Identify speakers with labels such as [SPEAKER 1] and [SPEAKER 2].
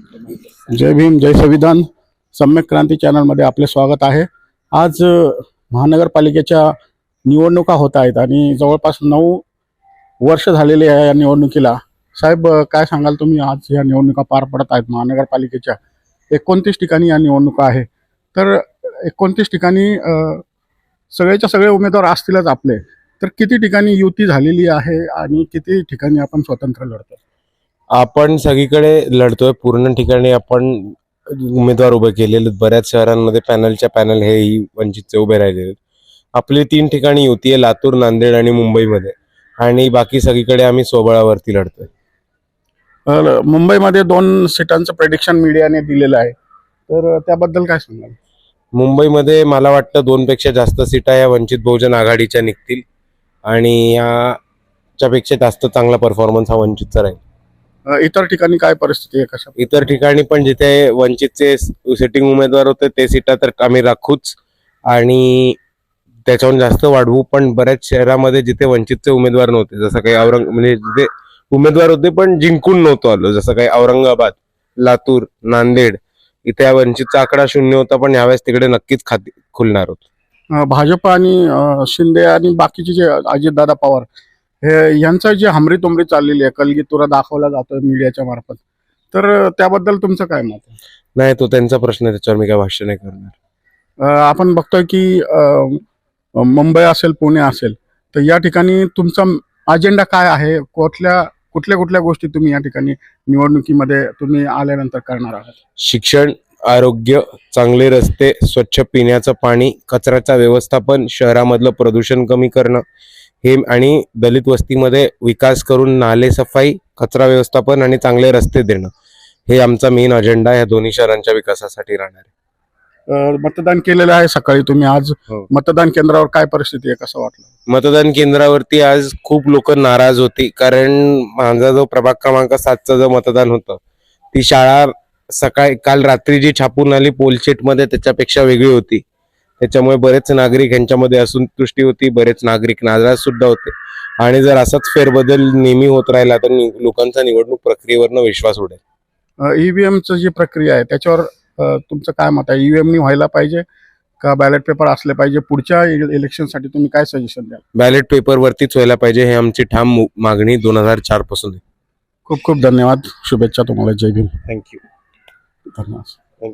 [SPEAKER 1] जय भीम जय संविधान. सम्यक क्रांती चॅनलमध्ये आपले स्वागत आहे. आज महानगरपालिकेच्या निवडणुका होत आहेत आणि जवळपास नऊ वर्ष झालेले आहे या निवडणुकीला. साहेब काय सांगाल तुम्ही? आज या निवडणुका पार पडत आहेत महानगरपालिकेच्या. एकोणतीस ठिकाणी या निवडणुका आहे. तर एकोणतीस ठिकाणी सगळ्याच्या सगळेच्या सगळे उमेदवार असतीलच आपले. तर किती ठिकाणी युती झालेली आहे आणि किती ठिकाणी आपण स्वतंत्र लढतो
[SPEAKER 2] आपण सगळीकडे लढतोय पूर्ण ठिकाणी. आपण उमेदवार उभे केलेले. बऱ्याच शहरांमध्ये पॅनलच्या पॅनल हे वंचितचे उभे राहिलेले. आपली तीन ठिकाणी युती आहे लातूर नांदेड आणि मुंबईमध्ये. आणि बाकी सगळीकडे आम्ही स्वबळावरती लढतोय.
[SPEAKER 1] तर मुंबईमध्ये दोन सीटांचं प्रेडिक्शन मीडियाने दिलेलं आहे. तर त्याबद्दल काय सांगाल?
[SPEAKER 2] मुंबईमध्ये मला वाटतं दोन पेक्षा जास्त सीटा या वंचित बहुजन आघाडीच्या निघतील. आणि याच्यापेक्षा जास्त चांगला परफॉर्मन्स हा वंचितचा राहील.
[SPEAKER 1] इतर ठिकाणी काय परिस्थिती आहे कशा
[SPEAKER 2] इतर ठिकाणी पण जिथे वंचितचे सिटिंग उमेदवार होते ते सीटा तर आम्ही राखूच. आणि त्याच्याहून जास्त वाढवू पण बऱ्याच शहरामध्ये जिथे वंचितचे उमेदवार नव्हते जसं काही औरंग म्हणजे जिथे उमेदवार होते पण जिंकून नव्हतो आलो जसं काही औरंगाबाद लातूर नांदेड इथे या वंचितचा आकडा शून्य होता पण यावेळेस तिकडे नक्कीच खाती खुलणार होत.
[SPEAKER 1] भाजप आणि शिंदे आणि बाकीचे जे अजितदादा पवार यांचं जे हमरी तुमरी चाललेली आहे कलगी तुरा दाखवला जातोय मीडियाच्या मार्फत. तर त्याबद्दल तुमचं काय मत आहे?
[SPEAKER 2] नाही तो त्यांचा प्रश्न आहे, त्याच्यावर मी काय भाष्य नाही करणार.
[SPEAKER 1] अ, आपण बघतोय की अ, मुंबई असेल पुणे असेल तर या ठिकाणी तुमचा अजेंडा काय आहे? कुठल्या कुठल्या कुठल्या गोष्टी तुम्ही या ठिकाणी निवडणुकीमध्ये तुम्ही आल्यानंतर करणार आहात?
[SPEAKER 2] शिक्षण आरोग्य चांगले रस्ते स्वच्छ पिण्याचं पाणी कचऱ्याचं व्यवस्थापन शहरामधलं प्रदूषण कमी करणं हे आणि दलित वस्तीमध्ये विकास करून नाले सफाई कचरा व्यवस्थापन आणि चांगले रस्ते देणं हे आमचा मेन अजेंडा या दोन्ही शहरांच्या विकासासाठी राहणार आहे.
[SPEAKER 1] मतदान केलेलं आहे सकाळी तुम्ही. आज
[SPEAKER 2] हो.
[SPEAKER 1] मतदान केंद्रावर काय परिस्थिती आहे कसं वाटलं?
[SPEAKER 2] मतदान केंद्रावरती आज खूप लोक नाराज होती. कारण माझा जो प्रभाग क्रमांक सातचं जो मतदान होतं ती शाळा सकाळी काल रात्री जी छापून आली पोलशेटमध्ये त्याच्यापेक्षा वेगळी होती. त्याच्यामुळे बरेच नागरिक यांच्यामध्ये असंतुष्टी होती बरेच नागरिक नाराज सुद्धा होते. आणि जर असाच फेरबदल नेहमी होत राहिला तर लोकांचा निवडणूक प्रक्रियेवरनं विश्वास उडेल.
[SPEAKER 1] ईव्हीएमचं जी प्रक्रिया आहे त्याच्यावर तुमचं काय मत आहे? ईव्हीएमनी व्हायला पाहिजे का बॅलेट पेपर असले पाहिजे? पुढच्या इलेक्शनसाठी तुम्ही काय सजेशन द्याल?
[SPEAKER 2] बॅलेट पेपरवरतीच व्हायला पाहिजे हे आमची ठाम मागणी दोन हजार चारपासून आहे.
[SPEAKER 1] खूप खूप धन्यवाद. शुभेच्छा तुम्हाला. जय भीम.
[SPEAKER 2] थँक्यू
[SPEAKER 1] धन्यवाद.